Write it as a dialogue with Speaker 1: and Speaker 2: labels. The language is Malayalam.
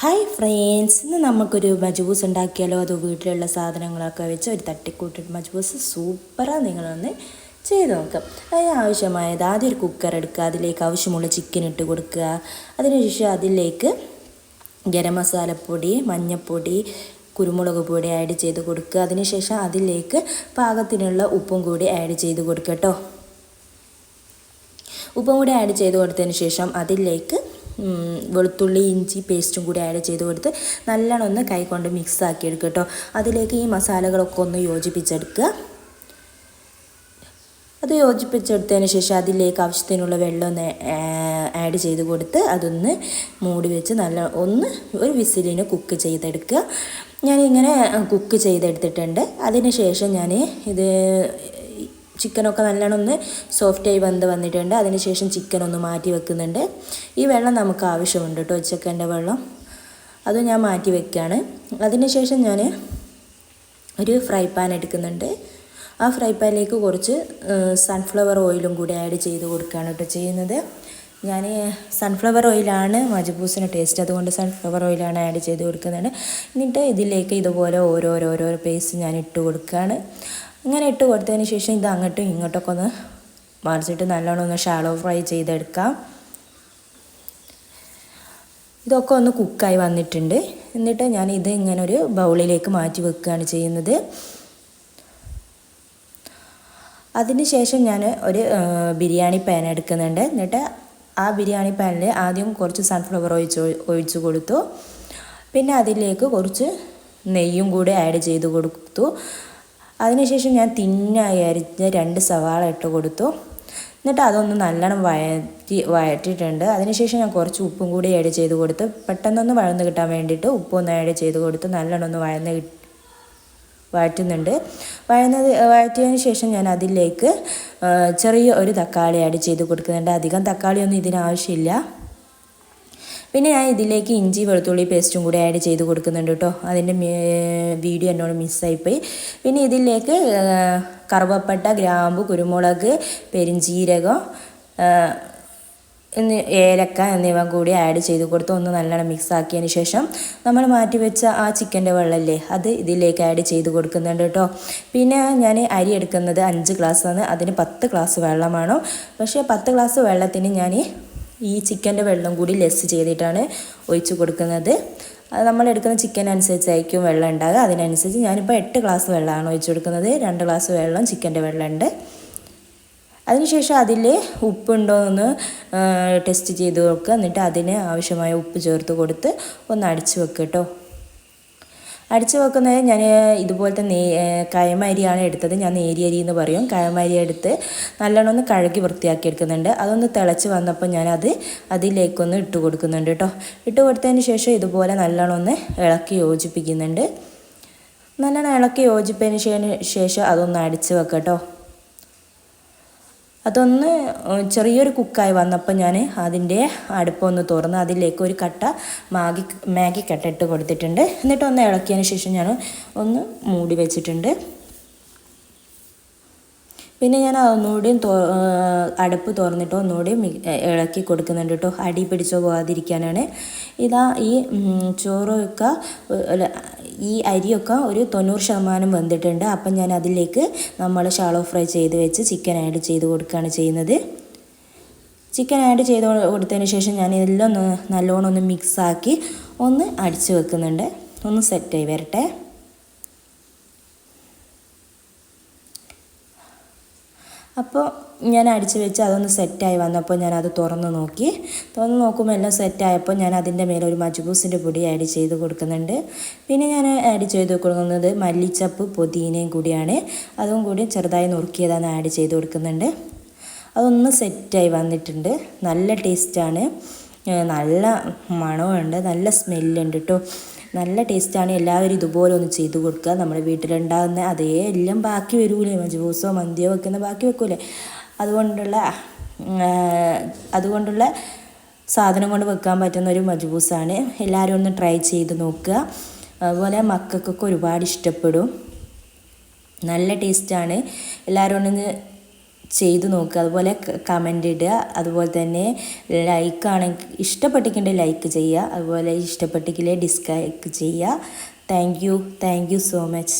Speaker 1: ഹായ് ഫ്രണ്ട്സ് ഇന്ന് നമുക്കൊരു മജ്ബൂസ് ഉണ്ടാക്കിയാലോ? അത് വീട്ടിലുള്ള സാധനങ്ങളൊക്കെ വെച്ച് ഒരു തട്ടിക്കൂട്ടിട്ട് മജ്ബൂസ് സൂപ്പറാണ് നിങ്ങളൊന്ന് ചെയ്ത് നോക്കാം. അതിന് ആവശ്യമായത് ആദ്യം ഒരു കുക്കർ എടുക്കുക അതിലേക്ക് ആവശ്യമുള്ള ചിക്കൻ ഇട്ട് കൊടുക്കുക. അതിനുശേഷം അതിലേക്ക് ഗരം മസാലപ്പൊടി മഞ്ഞൾപ്പൊടി കുരുമുളക് പൊടി ആഡ് ചെയ്ത് കൊടുക്കുക. അതിനുശേഷം അതിലേക്ക് പാകത്തിനുള്ള ഉപ്പും കൂടി ആഡ് ചെയ്ത് കൊടുക്കുക ഉപ്പും കൂടി ആഡ് ചെയ്ത് കൊടുത്തതിന് ശേഷം അതിലേക്ക് വെളുത്തുള്ളി ഇഞ്ചി പേസ്റ്റും കൂടി ആഡ് ചെയ്ത് കൊടുത്ത് നല്ലോണം ഒന്ന് കൈകൊണ്ട് മിക്സ് ആക്കി എടുക്കുക കേട്ടോ അതിലേക്ക് ഈ മസാലകളൊക്കെ ഒന്ന് യോജിപ്പിച്ചെടുക്കുക. അത് യോജിപ്പിച്ചെടുത്തതിന് ശേഷം അതിലേക്ക് ആവശ്യത്തിനുള്ള വെള്ളം ഒന്ന് ആഡ് ചെയ്ത് കൊടുത്ത് അതൊന്ന് മൂടി വെച്ച് നല്ല ഒന്ന് ഒരു വിസിലിന് കുക്ക് ചെയ്തെടുക്കുക. ഞാനിങ്ങനെ കുക്ക് ചെയ്തെടുത്തിട്ടുണ്ട്. അതിന് ശേഷം ഞാൻ ഇത് ചിക്കനൊക്കെ നല്ലോണം ഒന്ന് സോഫ്റ്റായി വെന്ത് വന്നിട്ടുണ്ട്. അതിനുശേഷം ചിക്കൻ ഒന്ന് മാറ്റി വെക്കുന്നുണ്ട്. ഈ വെള്ളം നമുക്ക് ആവശ്യമുണ്ട് കേട്ടോ ചിക്കന്റെ വെള്ളം. അത് ഞാൻ മാറ്റി വെക്കുകയാണ് അതിനുശേഷം ഞാൻ ഒരു ഫ്രൈ പാൻ എടുക്കുന്നുണ്ട്. ആ ഫ്രൈ പാനിലേക്ക് കുറച്ച് സൺഫ്ലവർ ഓയിലും കൂടി ആഡ് ചെയ്ത് കൊടുക്കുകയാണ് കേട്ടോ ചെയ്യുന്നത്. ഞാൻ സൺഫ്ലവർ ഓയിലാണ് മജബൂസിന് ടേസ്റ്റ് അതുകൊണ്ട് സൺഫ്ലവർ ഓയിലാണ് ആഡ് ചെയ്ത് കൊടുക്കുന്നത്. എന്നിട്ട് ഇതിലേക്ക് ഇതുപോലെ ഓരോരോരോ പേസ്റ്റ് ഞാൻ ഇട്ട് കൊടുക്കുകയാണ്. അങ്ങനെ ഇട്ട് കൊടുത്തതിന് ശേഷം ഇത് അങ്ങോട്ടും ഇങ്ങോട്ടൊക്കെ ഒന്ന് മറിച്ചിട്ട് നല്ലോണം ഒന്ന് ഷാലോ ഫ്രൈ ചെയ്തെടുക്കാം. ഇതൊക്കെ ഒന്ന് കുക്കായി വന്നിട്ടുണ്ട്. എന്നിട്ട് ഞാൻ ഇത് ഇങ്ങനെ ഒരു ബൗളിലേക്ക് മാറ്റി വെക്കുകയാണ് ചെയ്യുന്നത്. അതിന് ശേഷം ഞാൻ ഒരു ബിരിയാണി പാൻ എടുക്കുന്നുണ്ട്. എന്നിട്ട് ആ ബിരിയാണി പാനിൽ ആദ്യം കുറച്ച് സൺഫ്ലവർ ഒഴിച്ച് ഒഴിച്ച് കൊടുത്തു. പിന്നെ അതിലേക്ക് കുറച്ച് നെയ്യും കൂടി ആഡ് ചെയ്ത് കൊടുത്തു. അതിനുശേഷം ഞാൻ തിന്നായി അരിഞ്ഞ രണ്ട് സവാള ഇട്ട് കൊടുത്തു. എന്നിട്ട് അതൊന്ന് നല്ലോണം വയറ്റി വഴറ്റിയിട്ടുണ്ട്. അതിനുശേഷം ഞാൻ കുറച്ച് ഉപ്പും കൂടി ആഡ് ചെയ്ത് കൊടുത്ത് പെട്ടെന്നൊന്ന് വഴന്ന് കിട്ടാൻ വേണ്ടിയിട്ട് ഉപ്പൊന്ന് ആഡ് ചെയ്ത് കൊടുത്ത് നല്ലോണം ഒന്ന് വഴന്ന് വഴറ്റുന്നുണ്ട്. വഴന്നത് വഴറ്റിയതിന് ശേഷം ഞാൻ അതിലേക്ക് ചെറിയ ഒരു തക്കാളി ആഡ് ചെയ്ത് കൊടുക്കുന്നുണ്ട്. അധികം തക്കാളിയൊന്നും ഇതിന് ആവശ്യമില്ല. പിന്നെ ഞാൻ ഇതിലേക്ക് ഇഞ്ചി വെളുത്തുള്ളി പേസ്റ്റും കൂടി ആഡ് ചെയ്ത് കൊടുക്കുന്നുണ്ട് കേട്ടോ അതിന്റെ വീഡിയോ എന്നോട് മിസ്സായിപ്പോയി പിന്നെ ഇതിലേക്ക് കറുവപ്പട്ട ഗ്രാമ്പു കുരുമുളക് പെരിഞ്ചീരകം എന്നി ഏലക്ക എന്നിവ കൂടി ആഡ് ചെയ്ത് കൊടുത്ത് ഒന്ന് നല്ലോണം മിക്സ് ആക്കിയതിന് ശേഷം നമ്മൾ മാറ്റി വെച്ച ആ ചിക്കന്റെ വെള്ളമല്ലേ അത് ഇതിലേക്ക് ആഡ് ചെയ്ത് കൊടുക്കുന്നുണ്ട് കേട്ടോ പിന്നെ ഞാൻ അരി എടുക്കുന്നത് അഞ്ച് ഗ്ലാസ് ആണ്. അതിന് പത്ത് ഗ്ലാസ് വെള്ളമാണോ. പക്ഷേ പത്ത് ഗ്ലാസ് വെള്ളത്തിന് ഞാൻ ഈ ചിക്കന്റെ വെള്ളം കൂടി ലെസ് ചെയ്തിട്ടാണ് ഒഴിച്ചു കൊടുക്കുന്നത്. അത് നമ്മൾ എടുക്കുന്ന ചിക്കൻ അനുസരിച്ചായിരിക്കും വെള്ളം ഉണ്ടാകുക അതിനനുസരിച്ച് ഞാനിപ്പോൾ എട്ട് ഗ്ലാസ് വെള്ളമാണ് ഒഴിച്ചു കൊടുക്കുന്നത്. രണ്ട് ഗ്ലാസ് വെള്ളം ചിക്കന്റെ വെള്ളമുണ്ട്. അതിനുശേഷം അതിൽ ഉപ്പുണ്ടോ എന്ന് ടെസ്റ്റ് ചെയ്ത് നോക്കുക. എന്നിട്ട് അതിന് ആവശ്യമായ ഉപ്പ് ചേർത്ത് കൊടുത്ത് ഒന്ന് അടിച്ചു വെക്കുക കേട്ടോ. അടിച്ച് വെക്കുന്നത് ഞാൻ ഇതുപോലത്തെ നേ കയമരിയാണ് എടുത്തത്. ഞാൻ നേരിയരി എന്ന് പറയും. കയമരി എടുത്ത് നല്ലോണം ഒന്ന് കഴുകി വൃത്തിയാക്കി എടുക്കുന്നുണ്ട്. അതൊന്ന് തിളച്ച് വന്നപ്പോൾ ഞാനത് അതിലേക്കൊന്ന് ഇട്ട് കൊടുക്കുന്നുണ്ട് കേട്ടോ. ഇട്ട് കൊടുത്തതിന് ശേഷം ഇതുപോലെ നല്ലോണം ഒന്ന് ഇളക്കി യോജിപ്പിക്കുന്നുണ്ട്. നല്ലോണം ഇളക്കി യോജിപ്പതിന് ശേഷം അതൊന്ന് അടിച്ച് വെക്കാം കേട്ടോ. അതൊന്ന് ചെറിയൊരു കുക്കായി വന്നപ്പോൾ ഞാൻ അതിന്റെ അടുപ്പൊന്ന് തുറന്ന് അതിലേക്ക് ഒരു കട്ട മാഗി മാഗി കട്ട ഇട്ട് കൊടുത്തിട്ടുണ്ട്. എന്നിട്ട് ഒന്ന് ഇളക്കിയതിന് ശേഷം ഞാൻ ഒന്ന് മൂടി വെച്ചിട്ടുണ്ട്. പിന്നെ ഞാൻ ഒന്നുകൂടി അടുപ്പ് തുറന്നിട്ട് ഒന്നുകൂടി ഇളക്കി കൊടുക്കുന്നുണ്ട് കേട്ടോ. അടി പിടിച്ചോ പോകാതിരിക്കാനാണ് ഇതാ ഈ ചോറൊക്കെ ഈ അരിയൊക്കെ ഒരു തൊണ്ണൂറ് ശതമാനം വെന്തിട്ടുണ്ട്. അപ്പം ഞാൻ അതിലേക്ക് നമ്മൾ ഷാളോ ഫ്രൈ ചെയ്ത് വെച്ച് ചിക്കൻ ആഡ് ചെയ്ത് കൊടുക്കുകയാണ് ചെയ്യുന്നത്. ചിക്കൻ ആഡ് ചെയ്ത് കൊടുത്തതിന് ശേഷം ഞാൻ ഇതെല്ലാം ഒന്ന് നല്ലോണം ഒന്ന് മിക്സാക്കി ഒന്ന് അടിച്ച് വെക്കുന്നുണ്ട്. ഒന്ന് സെറ്റായി വരട്ടെ. അപ്പോൾ ഞാൻ അടിച്ച് വെച്ച് അതൊന്ന് സെറ്റായി വന്നപ്പോൾ ഞാനത് തുറന്ന് നോക്കി. തുറന്ന് നോക്കുമ്പോൾ എല്ലാം സെറ്റായപ്പോൾ ഞാൻ അതിന്റെ മേലെ ഒരു മജ്ബൂസിന്റെ പൊടി ആഡ് ചെയ്ത് കൊടുക്കുന്നുണ്ട്. പിന്നെ ഞാൻ ആഡ് ചെയ്ത് കൊടുക്കുന്നത് മല്ലിച്ചപ്പ് പുതിനയും കൂടിയാണ്. അതും കൂടി ചെറുതായി നുറുക്കിയതാണ് ആഡ് ചെയ്ത് കൊടുക്കുന്നുണ്ട്. അതൊന്ന് സെറ്റായി വന്നിട്ടുണ്ട്. നല്ല ടേസ്റ്റാണ് നല്ല മണമുണ്ട് നല്ല സ്മെല്ലുണ്ട് കേട്ടോ നല്ല ടേസ്റ്റാണ്. എല്ലാവരും ഇതുപോലെ ഒന്ന് ചെയ്ത് കൊടുക്കുക. നമ്മുടെ വീട്ടിലുണ്ടാകുന്ന അതേ എല്ലാം ബാക്കി വരൂലേ? മജ്ബൂസോ മന്തിയോ വെക്കുന്ന ബാക്കി വെക്കൂലേ? അതുകൊണ്ടുള്ള അതുകൊണ്ടുള്ള സാധനം കൊണ്ട് വെക്കാൻ പറ്റുന്ന ഒരു മജ്ബൂസാണ് എല്ലാവരും ഒന്ന് ട്രൈ ചെയ്ത് നോക്കുക. അതുപോലെ മക്കൾക്കൊക്കെ ഒരുപാട് ഇഷ്ടപ്പെടും. നല്ല ടേസ്റ്റാണ്. എല്ലാവരും ഒന്ന് ചെയ്ത് നോക്കുക. അതുപോലെ കമന്റ് ഇടുക. അതുപോലെ തന്നെ ലൈക്ക് ആണെങ്കിൽ ഇഷ്ടപ്പെട്ടിട്ടുണ്ടെങ്കിൽ ലൈക്ക് ചെയ്യുക. അതുപോലെ ഇഷ്ടപ്പെട്ടിട്ടില്ലേ ഡിസ്ലൈക്ക് ചെയ്യുക. Thank you thank you so much